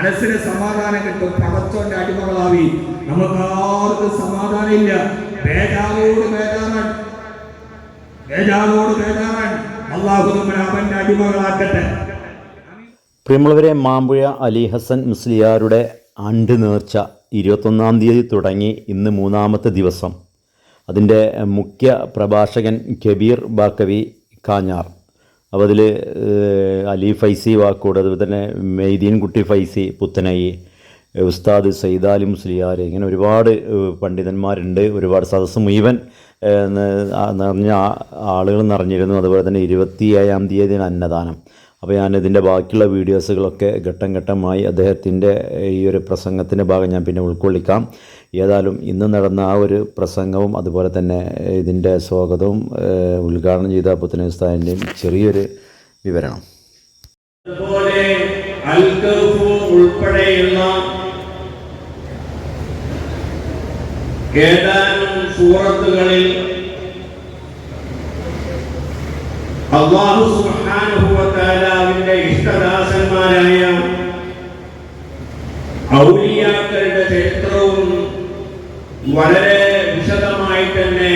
മനസ്സിന് സമാധാനം കിട്ടും. പടച്ചോന്റെ അടിമകളാവി. നമുക്ക് ആർക്കും സമാധാനമില്ല. ബേജാറോട് ബേജാറാൻ. ബേജാറോട് ബേജാറാൻ. അള്ളാഹു നമ്മളെ അവന്റെ അടിമകളാക്കട്ടെ. പ്രിയമുള്ളവരെ മാമ്പുഴ അലി ഹസൻ മുസ്ലിയാരുടെ ആണ്ട് നേർച്ച ഇരുപത്തൊന്നാം തീയതി തുടങ്ങി ഇന്ന് മൂന്നാമത്തെ ദിവസം. അതിന്റെ മുഖ്യ പ്രഭാഷകൻ കബീർ ബാക്കവി കാഞ്ഞാർ. അപ്പോൾ അതിൽ അലി ഫൈസി വാക്കോട് അതുപോലെ തന്നെ മെയ്തീൻ കുട്ടി ഫൈസി പുത്തനായി ഉസ്താദ് സൈദാലി മുസ്ലിയാർ ഇങ്ങനെ ഒരുപാട് പണ്ഡിതന്മാരുണ്ട്. ഒരുപാട് സദസ്സ് മുഴുവൻ നിറഞ്ഞ ആളുകൾ നിറഞ്ഞിരുന്നു. അതുപോലെ തന്നെ ഇരുപത്തി ഏഴാം തീയതി അന്നദാനം. അപ്പോൾ ഞാൻ ഇതിന്റെ ബാക്കിയുള്ള വീഡിയോസുകളൊക്കെ ഘട്ടം ഘട്ടമായി അദ്ദേഹത്തിന്റെ ഈ ഒരു പ്രസംഗത്തിന്റെ ഭാഗം ഞാൻ പിന്നെ ഉൾക്കൊള്ളിക്കാം. ഏതായാലും ഇന്ന് നടന്ന ആ ഒരു പ്രസംഗവും അതുപോലെ തന്നെ ഇതിന്റെ സ്വാഗതവും ഉദ്ഘാടനം ചെയ്ത പുത്തന ഉസ്താദിന്റെയും ചെറിയൊരു വിവരണം. അതുപോലെ ഉൾപ്പെടെയുള്ള ഏതാനും സൂറത്തുകളിൽ അള്ളാഹു സുഹാനുഭവത്താലാവിന്റെ ഇഷ്ടദാസന്മാരായ ചരിത്രവും വളരെ വിശദമായി തന്നെ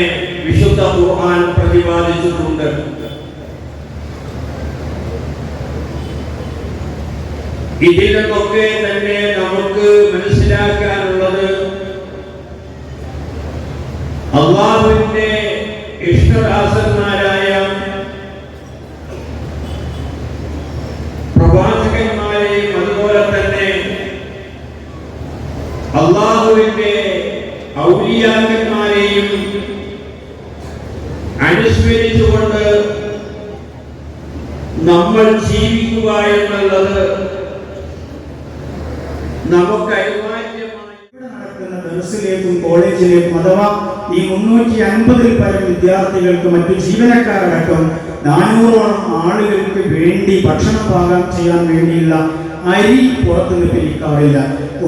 വിശുദ്ധ ഖുർആൻ പ്രതിപാദിച്ചിട്ടുണ്ട്. ഇതിലൊക്കെ തന്നെ നമുക്ക് മനസ്സിലാക്കാനുള്ളത് അള്ളാഹുവിന്റെ ഇഷ്ടദാസന്മാരായ പ്രവാചകന്മാരെയും അതുപോലെ തന്നെ അള്ളാഹുവിന്റെ ഔലിയാക്കന്മാരെയും അനുസ്മരിച്ചുകൊണ്ട് നമ്മൾ ജീവിക്കുക എന്നുള്ളത് നമുക്ക് നടക്കുന്ന ദർസിലേക്കും കോളേജിലേക്കും അഥവാ ഈ മുന്നൂറ്റി അൻപതിൽ പരം വിദ്യാർത്ഥികൾക്ക് മറ്റു ജീവനക്കാരടക്കം നാനൂറോളം ആളുകൾക്ക് വേണ്ടി ഭക്ഷണം പാകം ചെയ്യാൻ വേണ്ടിയുള്ള അരി പുറത്തുനിന്ന് പിരിക്കാറില്ല.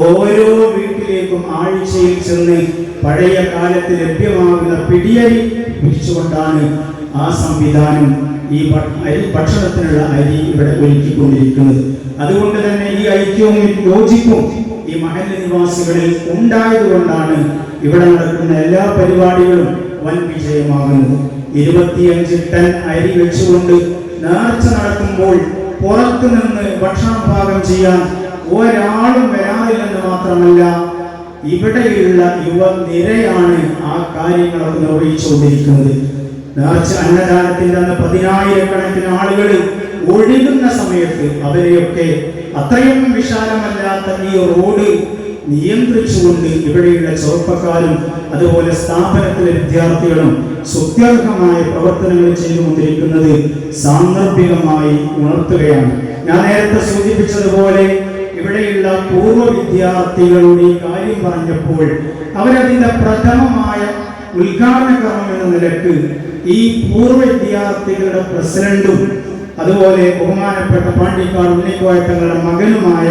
ഓരോ വീട്ടിലേക്കും ആഴ്ചയിൽ ചെന്ന് പഴയ കാലത്ത് ലഭ്യമാകുന്ന പിടിയരി പിരിച്ചുകൊണ്ടാണ് ആ സംവിധാനം ഈ ഭക്ഷണത്തിനുള്ള അരി ഇവിടെ ഒരുക്കിക്കൊണ്ടിരിക്കുന്നത്. അതുകൊണ്ട് തന്നെ ഈ ഐക്യവും യോജിപ്പും ഈ മഹൽ നിവാസികളിൽ ഉണ്ടായതുകൊണ്ടാണ് ഇവിടെ നടക്കുന്ന എല്ലാ പരിപാടികളും വൻ വിജയമാകുന്നത്. ഇരുപത്തിയഞ്ച് ടൺ അരി വെച്ചുകൊണ്ട് നേർച്ച നടക്കുമ്പോൾ പുറത്തു നിന്ന് ഭക്ഷണം പാകം ചെയ്യാൻ ഒരാളും വരാറില്ലെന്ന് മാത്രമല്ല ഇവിടെയുള്ള യുവ നിരയാണ് ആ കാര്യങ്ങളൊക്കെ നിർവഹിച്ചുകൊണ്ടിരിക്കുന്നത് നേർച്ച അന്നദാനത്തിന്റെ അന്ന് പതിനായിരക്കണക്കിന് ആളുകൾ ഒഴുകുന്ന സമയത്ത് അവരെയൊക്കെ അത്രയും വിശാലമല്ലാത്ത ഈ റോഡ് നിയന്ത്രിച്ചുകൊണ്ട് ഇവിടെയുള്ള ചെറുപ്പക്കാരും അതുപോലെ സ്ഥാപനത്തിലെ വിദ്യാർത്ഥികളും സുത്യർഹമായ പ്രവർത്തനങ്ങൾ ചെയ്തുകൊണ്ടിരിക്കുന്നത് സാന്ദർഭികമായി ഉണർത്തുകയാണ്. ഞാൻ നേരത്തെ സൂചിപ്പിച്ചതുപോലെ ഇവിടെയുള്ള പൂർവ വിദ്യാർത്ഥികളുടെ ഈ കാര്യം പറഞ്ഞപ്പോൾ അവരതിന്റെ പ്രഥമമായ ഉദ്ഘാടന കർമ്മം എന്ന നിലയ്ക്ക് ഈ പൂർവ വിദ്യാർത്ഥികളുടെ പ്രസിഡന്റും അതുപോലെ ബഹുമാനപ്പെട്ട പാണ്ടിക്കാട് ഉണ്ണിക്കോയത്തങ്ങളുടെ മകനുമായ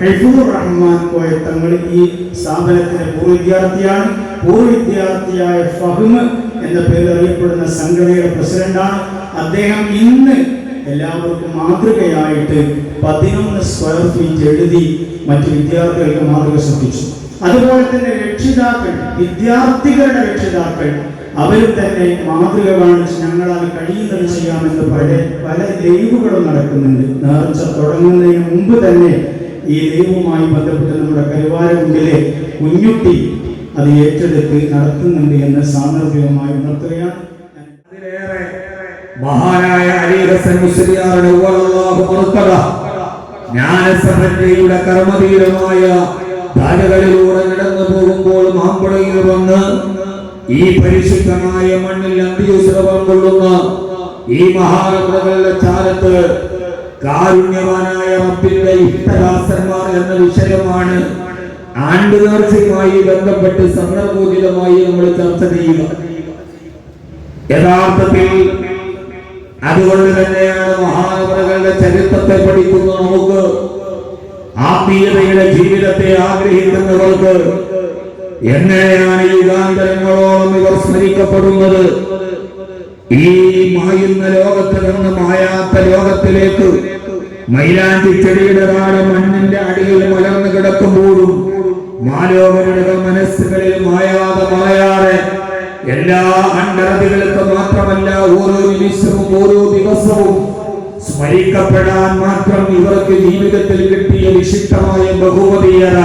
ഹെഫൂർ റഹ്മാൻ കോയത്തങ്ങൾ ഈ സ്ഥാപനത്തിന്റെ പൂർവ വിദ്യാർത്ഥിയാണ്. പൂർവ വിദ്യാർത്ഥിയായ ഫഹ്മ് എന്ന പേരിൽ അറിയപ്പെടുന്ന സംഘടനയുടെ പ്രസിഡന്റാണ്. അദ്ദേഹം ഇന്ന് എല്ലാവർക്കും മാതൃകയായിട്ട് പതിനൊന്ന് സ്ക്വയർ ഫീറ്റ് എഴുതി മറ്റു വിദ്യാർത്ഥികൾക്ക് മാതൃക സൃഷ്ടിച്ചു. അതുപോലെ തന്നെ രക്ഷിതാക്കൾ വിദ്യാർത്ഥികളുടെ രക്ഷിതാക്കൾ അവരും തന്നെ മാതൃക കാണിച്ച് ഞങ്ങളാൽ കഴിയുന്നത് ചെയ്യാമെന്ന് പല പല ലൈവുകളും നടക്കുന്നുണ്ട്. നേർച്ച തുടങ്ങുന്നതിന് മുമ്പ് തന്നെ ഈ ലൈവുമായി ബന്ധപ്പെട്ട് നമ്മുടെ കരുവാരമുണ്ടിലെ കുഞ്ഞുട്ടി അത് ഏറ്റെടുത്ത് നടത്തുന്നുണ്ട് എന്ന് സാന്ദർഭികമായി ഉണർത്തുകയാണ്. മഹാനായ അലിഹസൻ മുസ്ലിയാറിന് ജ്ഞാനസമന്വയുടെ കർമ്മധീരമായ ധാരകളിലൂടെ നടന്നു പോകുമ്പോൾ മാമ്പുഴയിൽ വന്ന് ഈ പരിശുദ്ധമായ മണ്ണിൽ അന്തിയുസ്രവം കൊള്ളുന്ന ഈ മഹാനവകളുടെ ചാരത്ത് കാരുണ്യവാനായ റബ്ബിന്റെ ഇഷ്ടദാസന്മാർ എന്ന വിഷയമാണ് ആണ്ട് നേർച്ചയുമായി ബന്ധപ്പെട്ട് സന്ദർഭോചിതമായി നമ്മൾ ചർച്ച ചെയ്യുക. യഥാർത്ഥത്തിൽ അതുകൊണ്ട് തന്നെയാണ് മഹാനവറുകളുടെ ചരിത്രത്തെ പഠിക്കുന്ന നമുക്ക് ആത്മീയതയുടെ ജീവിതത്തെ ആഗ്രഹിക്കുന്നവർക്ക് എങ്ങനെയാണ് യുഗാന്തരങ്ങളോളം ഇവർ സ്മരിക്കപ്പെടുന്നത്? ഈ മായുന്ന ലോകത്ത് നിന്ന് മായാത്ത ലോകത്തിലേക്ക് മൈലാഞ്ചി ചെടിയുടെ താഴെ മണ്ണിന്റെ അടിയിൽ മലർന്നു കിടക്കുമ്പോഴും മാലോകരുടെ മനസ്സുകളിൽ മായാതെ മായാതെ എല്ലാ അണ്ടറതികൾക്കും മാത്രമല്ല ഓരോ നിമിഷവും ഓരോ ദിവസവും സ്മരിക്കപ്പെടാൻ മാത്രം ഇവർക്ക് ജീവിതത്തിൽ കിട്ടിയ വിശിഷ്ടമായ ബഹുമതിയാണ്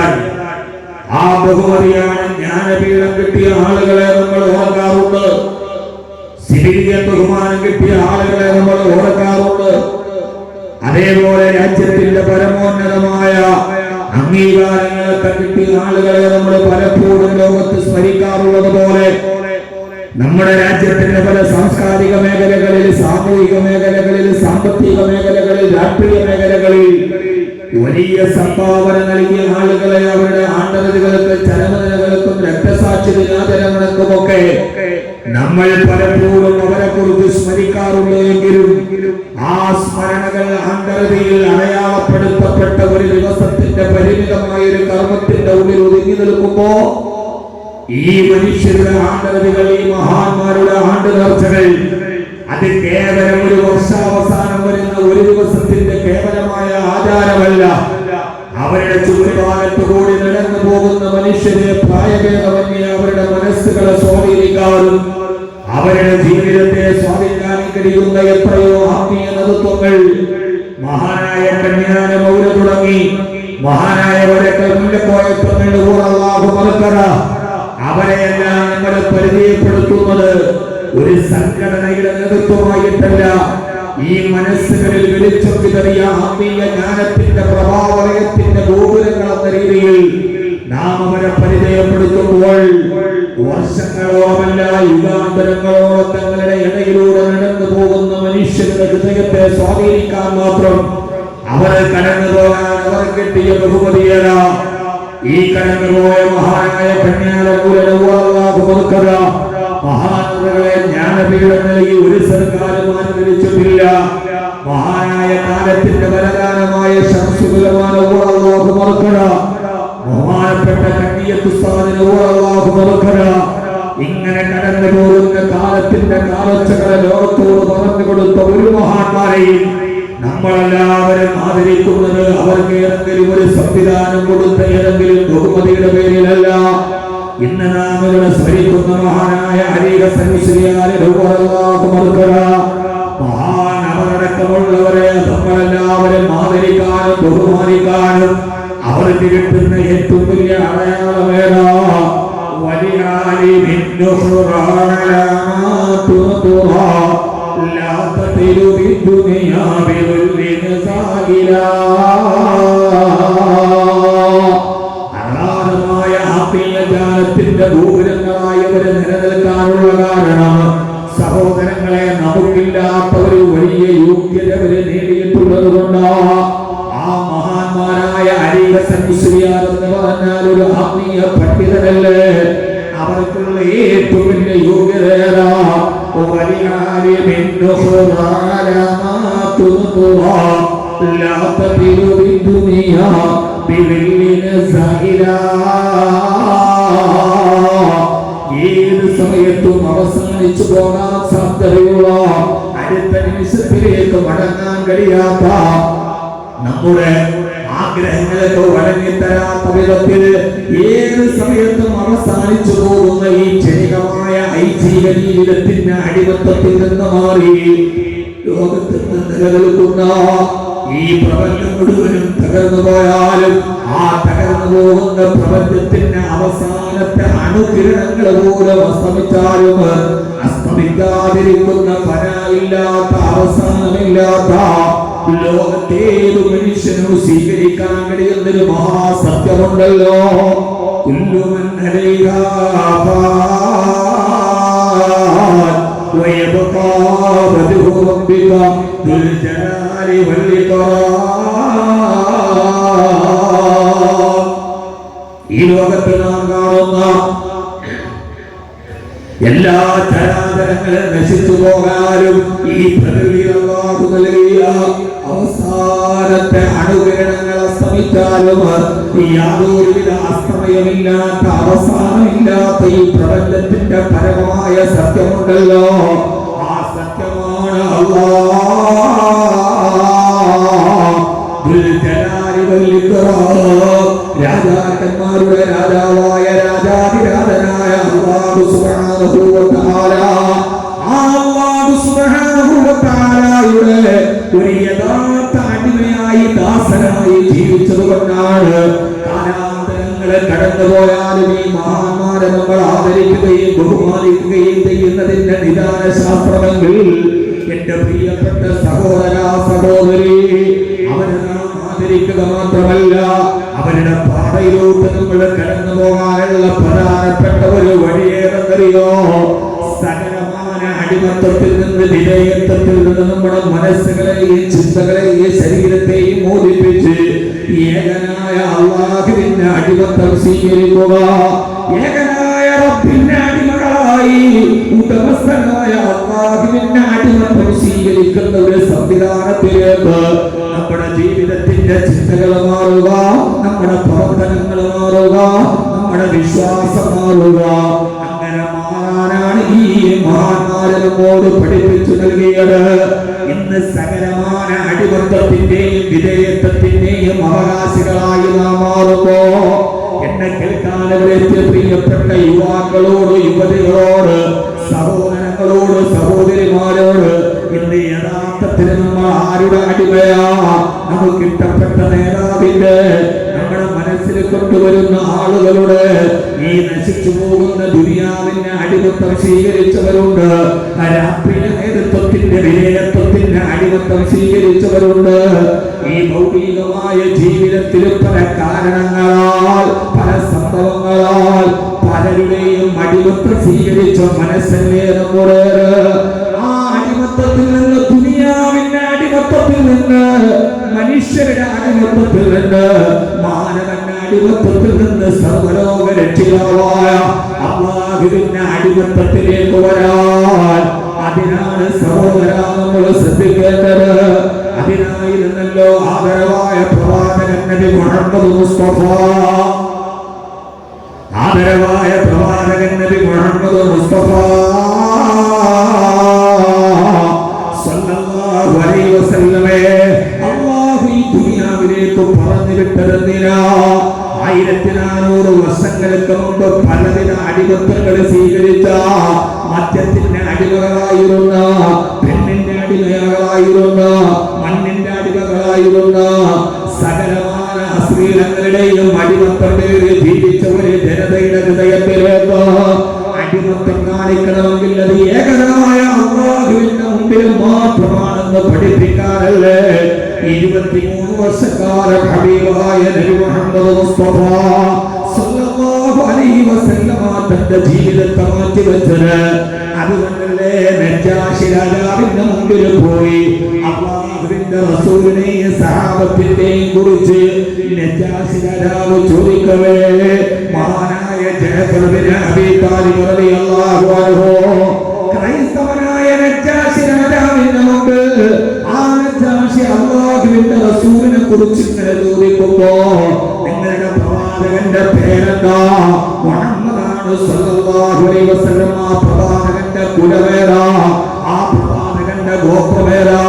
ആ ബഹുമതിയാണ് ജ്ഞാനപീഠം കിട്ടിയ ആളുകളെ നമ്മൾ ഓർക്കാറുണ്ട്. സിവിലിയ ബഹുമാനം കിട്ടിയ ആളുകളെ നമ്മൾ ഓർക്കാറുണ്ട്. അതേപോലെ രാജ്യത്തിന്റെ പരമോന്നതമായ അംഗീകാരങ്ങളൊക്കെ കിട്ടിയ ആളുകളെ നമ്മൾ പലപ്പോഴും ലോകത്ത് സ്മരിക്കാറുള്ളത് പോലെ നമ്മുടെ രാജ്യത്തിന്റെ പല സാംസ്കാരിക മേഖലകളിൽ സാമൂഹിക മേഖലകളിൽ സാമ്പത്തിക മേഖലകളിൽ രാഷ്ട്രീയ മേഖലകളിൽ വലിയ സംഭാവന നൽകിയ ആളുകളെ അവരുടെ ആണ്ടവലുകൾക്ക് ചരമനകൾക്കും രക്തസാക്ഷി ദിനാചരണങ്ങൾക്കുമൊക്കെ നമ്മൾ പലപ്പോഴും അവരെ കുറിച്ച് സ്മരിക്കാറുണ്ട് എങ്കിലും ആ സ്മരണകൾ അന്തരതിയിൽ അടയാളപ്പെടുത്തപ്പെട്ട ഒരു ദിവസത്തിന്റെ പരിമിതമായ ഒരു കർമ്മത്തിന്റെ ഉള്ളിൽ ഒതുങ്ങി നിൽക്കുമ്പോ ഈ മനുഷ്യരുടെ ആണ്ടരതികൾ ഈ മഹാന്മാരുടെ ആണ്ട് നേർച്ചകൾ അത് കേവലം ഒരു വർഷാവസാനം വരുന്ന ഒരു ദിവസത്തിന്റെ കേവലമായ ആചാരമല്ല. അവരുടെ ചുറ്റുപാടത്ത് കൂടി നടന്നു പോകുന്ന മനുഷ്യരെ പ്രായഭേദമന്യ അവരുടെ മനസ്സുകളെ സ്വാധീനിക്കാറും. അവരുടെ ജീവിതത്തെ സ്വാധീനിക്കാൻ കഴിയുന്ന എത്രയോ ആത്മീയ നേതൃത്വങ്ങൾ. മഹാനായ കന്യാന മൗല തുടങ്ങി. മഹാനായവരൊക്കെ മുല്ലക്കോയത്വങ്ങളുടെ കൂടെ അള്ളാഹു മറക്കറ. അവരെയെല്ലാം നമ്മൾ പരിചയപ്പെടുത്തുന്നത് ഒരു സംഘടനയുടെ നേതൃത്വമായിട്ടല്ല. ഈ മനസ്സുകളിൽ വെളിച്ചം വിതറിയ ആത്മീയ ജ്ഞാനത്തിന്റെ പ്രഭാവലയത്തിന്റെ ഗോപുരങ്ങൾ എന്ന രീതിയിൽ നാം അവരെ പരിചയപ്പെടുത്തുമ്പോൾ വർഷങ്ങളോമല്ല യുഗാന്തരങ്ങളോളം തങ്ങളുടെ ഇടയിലൂടെ നടന്നു പോകുന്ന മനുഷ്യരുടെ ഹൃദയത്തെ സ്വാധീനിക്കാൻ മാത്രം അവർ കടന്നു പോകാൻ അവർ കിട്ടിയ ബഹുമതിയല്ല ഈ കടന്നുപോയ മഹാനായ പെണ്ണുകളെ മഹാനുകളെ ജ്ഞാനപീഠം നൽകി ഒരു സർക്കാരും അനുകരിച്ചിട്ടില്ല മഹാനായ കാലത്തിന്റെ വരദാനമായ ഇങ്ങനെ കടന്നു പോകുന്ന കാലത്തിന്റെ കാലച്ചകളെ ലോകത്തോട് പറഞ്ഞു കൊടുത്ത ഒരു മഹാന്മാരെയും നമ്മളെല്ലാവരും ആദരിക്കുന്നത് അവർക്ക് ഏതെങ്കിലും ഒരു സംവിധാനം കൊടുത്ത ഏതെങ്കിലും ബഹുമതിയുടെ പേരിലല്ല. ഇന്ന് നാം ഇവിടെ സ്മരിക്കുന്ന മഹാനായ അനേക മഹാൻ അവരടക്കമുള്ളവരെ നമ്മളെല്ലാവരും ആദരിക്കാനും ബഹുമാനിക്കാനും അവർക്ക് കിട്ടുന്ന ഏറ്റവും വലിയ അടയാളമേതാ വലിയ ലാത്തത്തിലു ദുനിയാവിലുള്ളിന് സാകില അഗാധമായ ആത്മീയജ്ഞാനത്തിന്റെ ദൂരങ്ങളായി അവരെ നിലനിൽക്കാനുള്ള കാരണം സഹോദരങ്ങളെ നമുക്കില്ലാത്ത ഒരു വലിയ യോഗ്യത അവർ നേടിയിട്ടുള്ളത് കൊണ്ട് ആ മഹാന്മാരായ അരീകസൻ എന്ന് പറഞ്ഞാൽ ഒരു ആത്മീയ പണ്ഡിതനല്ലേ? അവർക്കുള്ള ഏറ്റവും വലിയ യോഗ്യത ഏതാ ولعالم النخرى علامات الطغى لا تطل بالدنيا بظل سائلا ഏത് സമയത്തും അവസാനിച്ചു പോകാൻ സാധ്യതയുള്ള അടുത്ത നിമിഷത്തിലേക്ക് മടങ്ങാൻ കഴിയാത്ത നമ്മുടെ ആഗ്രഹങ്ങൾക്ക് വഴങ്ങിത്തരാത്ത വിധത്തിൽ ഏത് സമയത്തും അവസാനിച്ചു പോകുന്ന ഈ ക്ഷണികമായ ഐച്ഛിക ജീവിതത്തിന്റെ അടിമത്തത്തിൽ നിന്ന് മാറി ലോകത്ത് നിലനിൽക്കുന്ന ഈ പ്രപഞ്ചം മുഴുവനും തകർന്നു പോയാലും ആ തകർന്നു പോകുന്ന പ്രപഞ്ചത്തിന്റെ അവസാനത്തെ അണുകിരണങ്ങൾ പോലും അസ്തമിച്ചാലും അസ്തമിക്കാതിരിക്കുന്ന ഫലമില്ലാത്ത അവസാനമില്ലാത്ത ലോകത്തേത് മനുഷ്യനും സ്വീകരിക്കാൻ കഴിയുന്നൊരു മഹാസത്യമുണ്ടല്ലോ. ഈ ലോകത്ത് നാം കാണുന്ന എല്ലാ ചരാചരങ്ങളും നശിച്ചു പോകാനും ഈ പ്രകൃതി നൽകിയ അവസാനത്തെ അണുകിരണങ്ങൾ ഈ യാതൊരുവിധ അസ്തമയമില്ലാത്ത അവസാനമില്ലാത്ത ഈ പ്രപഞ്ചത്തിന്റെ പരമമായ സത്യമുണ്ടല്ലോ ആ സത്യമാണ് അള്ളാ. രാജാക്കന്മാരുടെ രാജാവായ രാജാതിരാജനായ അല്ലാഹു സുബ്ഹാനഹു വ തആല ആ അല്ലാഹു സുബ്ഹാനഹു വ തആലയുടെ ഒരു യഥാർത്ഥ ദാസനായി ജീവിച്ചതുകൊണ്ടാണ് കാലാന്തരങ്ങളെ കടന്നുപോയാലും ഈ മഹാന്മാരെ നമ്മൾ ആദരിക്കുകയും ബഹുമാനിക്കുകയും ചെയ്യുന്നതിന്റെ നിദാന ശാസ്ത്രമെങ്കിൽ എന്റെ പ്രിയപ്പെട്ട സഹോദര സഹോദരി അവരെ നാം ആദരിക്കുക മാത്രമല്ല അവരുടെ പാതയിലോട്ട് നമ്മൾ കടന്നു പോകാനുള്ള പ്രധാനപ്പെട്ട ഒരു വഴിയേതെന്നറിയോ സകലമാന അടിമത്തത്തിൽ നിന്ന് വിധേയത്വത്തിൽ നിന്ന് നമ്മുടെ മനസ്സുകളെയും ചിന്തകളെയും ശരീരത്തെയും മോദിപ്പിച്ച് ഏകനായ അള്ളാഹുവിന്റെ അടിമത്തം സ്വീകരിക്കുക. ഏകനായ റബ്ബിന്റെ അടിമകളായി ഉടമസ്ഥനായ അള്ളാഹുവിന്റെ അടിമത്തം സ്വീകരിക്കുന്ന ഒരു സംവിധാനത്തിലേക്ക് നമ്മുടെ ജീവിതത്തിന്റെ ചിന്തകൾ മാറുക നമ്മുടെ പ്രവർത്തനങ്ങൾ മാറുക നമ്മുടെ വിശ്വാസം മാറുക. അങ്ങനെ മാറാനാണ് ഈ മഹാന്മാരെ പഠിപ്പിച്ചു നൽകിയത്. ഇന്ന് സകലമായ അടിമത്തത്തിന്റെയും വിധേയത്വത്തിന്റെയും അവകാശികളായി നാം മാറുമ്പോ എന്നെ കേൾക്കാനുകളെത്തിയ പ്രിയപ്പെട്ട യുവാക്കളോട് യുവതികളോട് സഹോദരങ്ങളോട് സഹോദരിമാരോട് ഇന്ന് യഥാർത്ഥത്തിൽ നമ്മൾ ആരുടെ അടിമയാ? നമുക്ക് ഇഷ്ടപ്പെട്ട നേതാവിന്റെ നമ്മുടെ മനസ്സിൽ കൊണ്ടുവരുന്ന ആളുകളുടെ ഈ നശിച്ചു പോകുന്ന ദുനിയാവിന്റെ അടിമത്തം സ്വീകരിച്ചവരുണ്ട്. രാത്രിയ നേതൃത്വത്തിന്റെ വിലയത്വത്തിന്റെ അടിമത്തം സ്വീകരിച്ചവരുണ്ട്. ഈ ഭൗതികമായ ജീവിതത്തിൽ പല കാരണങ്ങളാൽ പല സംഭവങ്ങളാൽ പലരുടെയും അടിമത്തം സ്വീകരിച്ച മനസ്സല്ലേ മുറേറ് ആ അടിമത്തത്തിൽ നിന്ന് ദുനിയാവിന്റെ അടിമത്തത്തിൽ നിന്ന് മനുഷ്യരുടെ അടിമത്തത്തിൽ നിന്ന് മാനവന്റെ അടിമത്തത്തിൽ നിന്ന് സർവലോക രക്ഷിതാവായ അള്ളാഹുവിന്റെ അടിമത്തത്തിലേക്ക് വരാൻ. അതിനാണ് സഹോദര നമ്മൾ ശ്രദ്ധിക്കേണ്ടത്. അതിനായിരുന്നല്ലോ ആദരവായ പ്രവാചകൻ നബി മുഹമ്മദ് മുസ്തഫ. ആദരവായ പ്രവാചകൻ നബി മുഹമ്മദ് മുസ്തഫ സല്ലല്ലാഹു അലൈഹി വസല്ലമേ അല്ലാഹു ഈ ദുനിയാവിലേക്ക് പറഞ്ഞു വിട്ടതെന്തിനാ ആയിരത്തി നാനൂറ് വർഷങ്ങൾക്ക് മുമ്പ് പലതിന അടിമത്തങ്ങൾ സ്വീകരിച്ച മദ്യത്തിന്റെ അടിമകളായിരുന്ന പെണ്ണിന്റെ അടിമകളായിരുന്ന മണ്ണിന്റെ അടിമകളായിരുന്ന സകലമായ അശ്ലീലങ്ങളുടെയും അടിമത്തം പേരിൽ ജീവിച്ച ഒരു ജനതയുടെ ഹൃദയത്തിലേക്ക് അടിമത്തം കാണിക്കണമെങ്കിൽ അത് ഏകനായ അള്ളാഹുവിന്റെ മുമ്പിൽ മാത്രമാണെന്ന് പഠിപ്പിക്കാനല്ലേ? ഇരുപത്തിമൂന്ന് വർഷക്കാലം ഹബീബായ മുഹമ്മദ് മുസ്തഫ തന്റെ ജീവിതത്തെ മാറ്റി വെച്ചത്. അതുകൊണ്ടല്ലേ രാജാവിന്റെ മുമ്പിൽ പോയി. അള്ളാഹുവിന്റെ റസൂലിനെയും സഹാബത്തിന്റെയും കുറിച്ച് നജാശി രാജാവ് ചോദിക്കവേ. മഹാനായ ബിൻ അബീ രാജാവിന്റെ റസൂലിനെ കുറിച്ച് ചോദിക്കുമ്പോ നിങ്ങളുടെ പ്രവാചകന്റെ പേരെന്താ? പ്രവാചകന്റെ കുലവേരാ ആ പ്രവാചകന്റെ ഗോത്രവേരാ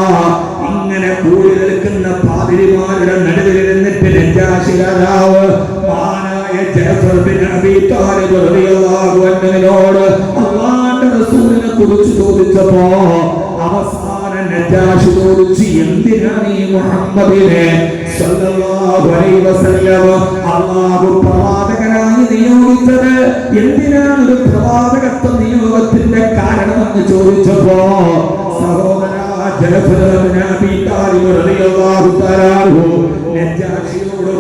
ഇങ്ങനെ കൂടി നിൽക്കുന്ന പാതിരിമാരുടെ നടുവിൽ നിന്നിട്ട് രജാശി രാജാവ് മഹാനായ റളിയല്ലാഹു അൻഹുവിനോട് റസൂലിനെ കുറിച്ച് ചോദിച്ചപ്പോ അവസാന നജാഷ് ചോദിച്ചു എന്തിനാണ് ഈ മുഹമ്മദിനെ അല്ലാഹു പ്രവാചകനായി നിയോഗിച്ചത് എന്തിനാണ് ഒരു പ്രവാചകത്വ നിയോഗത്തിന്റെ കാരണമെന്ന് ചോദിച്ചപ്പോ സഹോദര തആല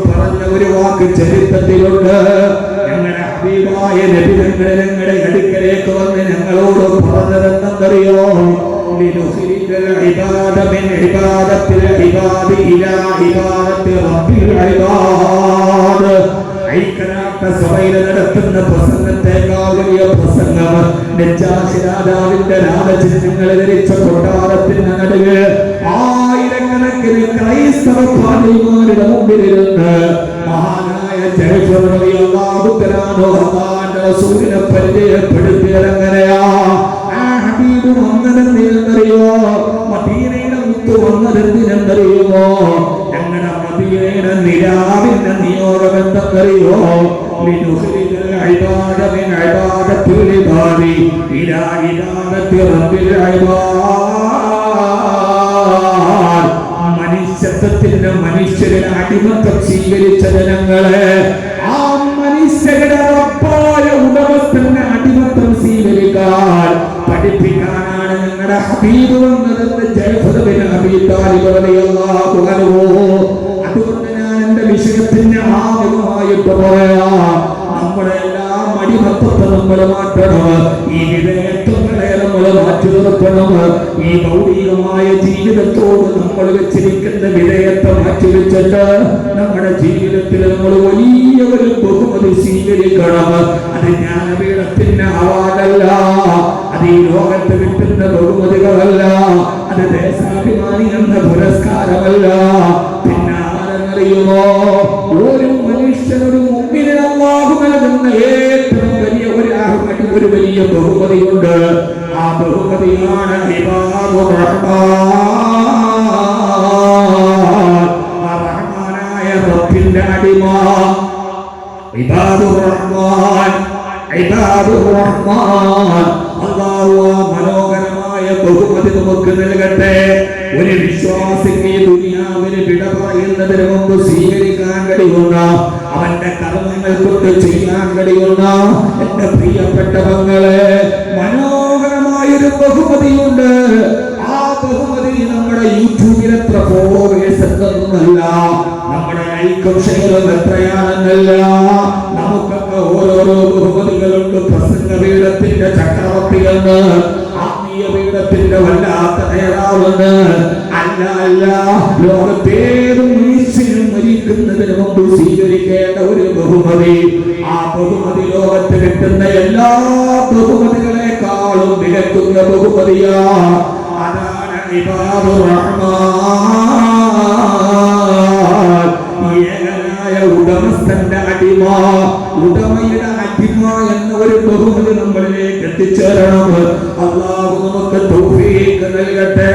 പറഞ്ഞ ഒരു വാക്ക് ചരിത്രത്തിലുണ്ട്. ഞങ്ങളുടെ ഹബീബായ നബി തങ്ങൾ ഞങ്ങളുടെ അടുക്കലേക്ക് വന്ന് ഞങ്ങളോട് പറഞ്ഞതെന്നറിയോ لنخرج العباد من عبادة العباد إلى عبادة رب العباد ഐക്യനാട്ട സഭയിൽ നടത്തുന്ന പ്രസംഗത്തെക്കാൾ വലിയ പ്രസംഗം നെച്ചാശി രാജാവിന്റെ രാജചിഹ്നങ്ങൾ ധരിച്ച കൊട്ടാരത്തിന്റെ നടുവ് ആയിരക്കണക്കിന് ക്രൈസ്തവ പാതിരിമാരുടെ മുമ്പിലിരുന്ന് മഹാനായ ജയഫറിയാഹുത്തരാനോ അള്ളാന്റെ റസൂലിനെ പരിചയപ്പെടുത്തിയതെങ്ങനെയാ ആ മുത്ത് മദീനയുടെ മുത്ത് വന്നതെന്തിനെന്തറിയോ ഞങ്ങളുടെ മദീനയുടെ നിലാവിന്റെ നിയോഗം എന്തെന്തറിയോ മനുഷ്യത്വത്തിന്റെ മനുഷ്യരെ അടിമത്തം സ്വീകരിച്ച ജനങ്ങളെ ആ മനുഷ്യരുടെ ഹബീബ് വന്നതെന്ന് ജയഫുദബിന് അബീ താലിബ് റളിയല്ലാഹു അൻഹു. അതുകൊണ്ട് ഞാൻ എന്റെ വിഷയത്തിന് ആദ്യമായിട്ട് പറയാം. നമ്മുടെ എല്ലാ മടിമത്വത്തെ നമ്മൾ മാറ്റണം. ഈ വിധേയത്വങ്ങളെ നമ്മൾ മാറ്റി നിർത്തണം. ഈ ഭൗതികമായ ജീവിതത്തോട് നമ്മൾ വെച്ചിരിക്കുന്ന വിധേയത്തെ മാറ്റി വെച്ചിട്ട് നമ്മുടെ ജീവിതത്തിൽ നമ്മൾ വലിയ ഒരു ബഹുമതി സ്വീകരിക്കണം. അത് ജ്ഞാനപീഠത്തിന്റെ അവാർഡല്ല. ഈ ലോകത്ത് കിട്ടുന്ന ബഹുമതികളല്ല അത് ദേശാഭിമാനി എന്ന പുരസ്കാരമല്ല. പിന്നെ ഒരു മനുഷ്യനൊരു മുമ്പിൽ അള്ളാഹു നൽകുന്ന ഏറ്റവും വലിയ ഒരു അഹമ്മദ് ഒരു വലിയ ബഹുമതിയുണ്ട്. ആ ബഹുമതിയാണ് റഹ്മാനായ റബ്ബിന്റെ അടിമ ഇബാദുർ റഹ്മാൻ. മനോഹരമായ ബഹുമതി നമുക്ക് നൽകട്ടെ. ഒരു വിശ്വാസിക്ക് ഈ ദുനിയാവിന് വിട പറയുന്നതിന് മുമ്പ് സ്വീകരിക്കാൻ കഴിയുന്ന അവന്റെ കർമ്മങ്ങൾ കൊണ്ട് ചെയ്യാൻ കഴിയുന്ന എന്റെ പ്രിയപ്പെട്ട മങ്ങളെ മനോഹരമായൊരു ബഹുമതിയുണ്ട്. നമ്മുടെ യൂട്യൂബിൽ എത്ര ഫോളോവേഴ്സ് എത്തുന്നല്ല നമ്മുടെ ലൈക്കും ഷെയറും എത്രയാണെന്നല്ല നമുക്കൊക്കെ ഓരോരോ ബഹുമതികളുണ്ട്. പ്രസംഗ പീഠത്തിന്റെ ചക്രവർത്തികളെന്ന് ആത്മീയ പീഠത്തിന്റെ വല്ലാത്ത നേതാവെന്ന് അല്ല അല്ല ലോകത്തേതും മരിക്കുന്നതിന് മുമ്പ് സ്വീകരിക്കേണ്ട ഒരു ബഹുമതി. ആ ബഹുമതി ലോകത്ത് കിട്ടുന്ന എല്ലാ ബഹുമതികളെക്കാളും മികക്കുന്ന ബഹുമതിയാ ഇബാദുർ റഹ്മാൻ ഏകനായ ഉടമസ്ഥന്റെ അടിമ ഉടമയുടെ അടിമ എന്ന ഒരു ബഹുമതി നമ്മളിലേക്ക് എത്തിച്ചേരണം. അള്ളാഹു നമുക്ക് തൗഫീഖ് നൽകട്ടെ.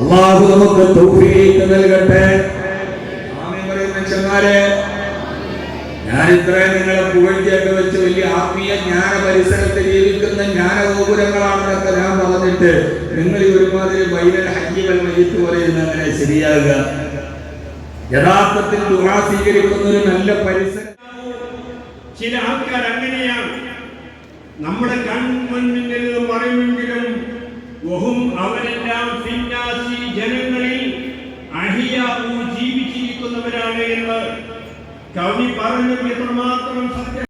അള്ളാഹു നമുക്ക് തൗഫീഖ് നൽകട്ടെ. ആമീൻ പറയുന്ന ചങ്ങാരെ ഞാൻ ഇത്രയും നിങ്ങളെ പുകഴ്ചയൊക്കെ വെച്ച് വലിയ ആത്മീയ ജ്ഞാന പരിസരത്ത് ജീവിക്കുന്ന ജ്ഞാനഗോപുരങ്ങളാണെന്നൊക്കെ ഞാൻ പറഞ്ഞിട്ട് നിങ്ങൾ ഈ ഒരുമാതിരി വൈരൽ ഹജ്ജികൾ മയ്യത്ത് പറയുന്ന അങ്ങനെ ശരിയാകുക. യഥാർത്ഥത്തിൽ ദുആ സ്വീകരിക്കുന്ന ഒരു നല്ല പരിസരം ചില ആൾക്കാർ അങ്ങനെയാണ്. നമ്മുടെ കൺമുന്നിൽ പറയുമെങ്കിലും വഹും അവരെല്ലാം ജനങ്ങളിൽ അഹിയാവൂ ജീവിച്ചിരിക്കുന്നവരാണ് എന്ന് કે આવી પારણ્યમ એ પણ મહાત્મા